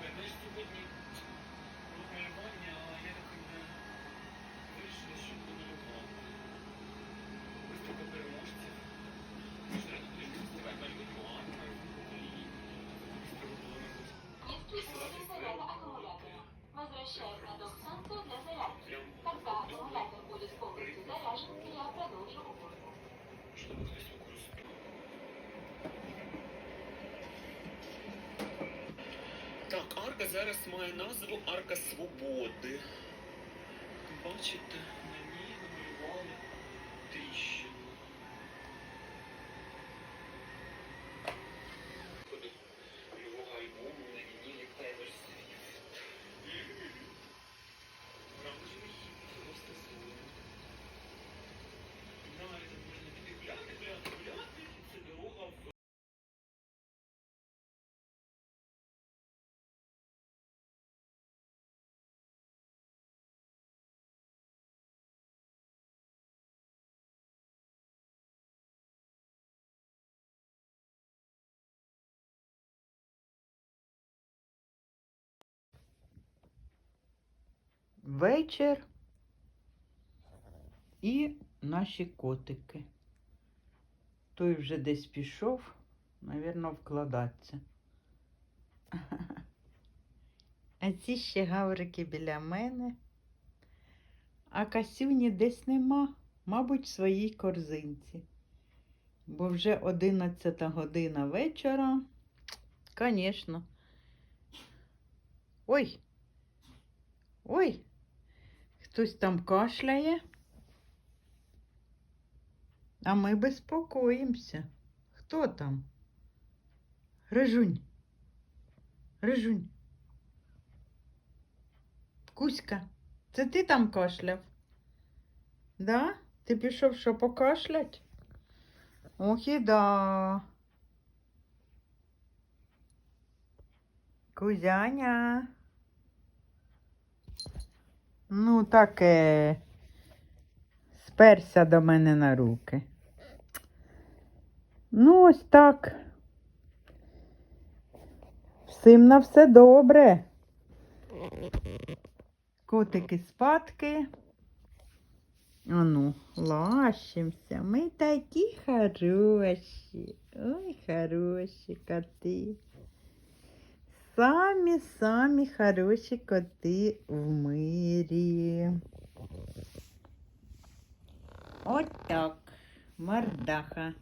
Ой, ми ж сьогодні програмування, а я так арка зараз має назву Арка Свободи. Бачите, вечір і наші котики. Той вже десь пішов, навірно, вкладатися. А ці ще гаврики біля мене. А касюні десь нема, мабуть, в своїй корзинці. Бо вже 11 година вечора. Звісно. Ой, Ой, хтось там кашляє. А ми безпокоїмося. Хто там? Рижунь. Рижунь. Кузька, це ти там кашляв? Да? Ти пішов що покашлять? Ох і да. Кузяня. Ну, таке. Сперся до мене на руки. Ну, ось так. Всім на все добре. Котики спадки. Ану, лащимося. Ми такі хороші. Ой, хороші коти. Самі самі хороші коти в мирі. От так, мордаха.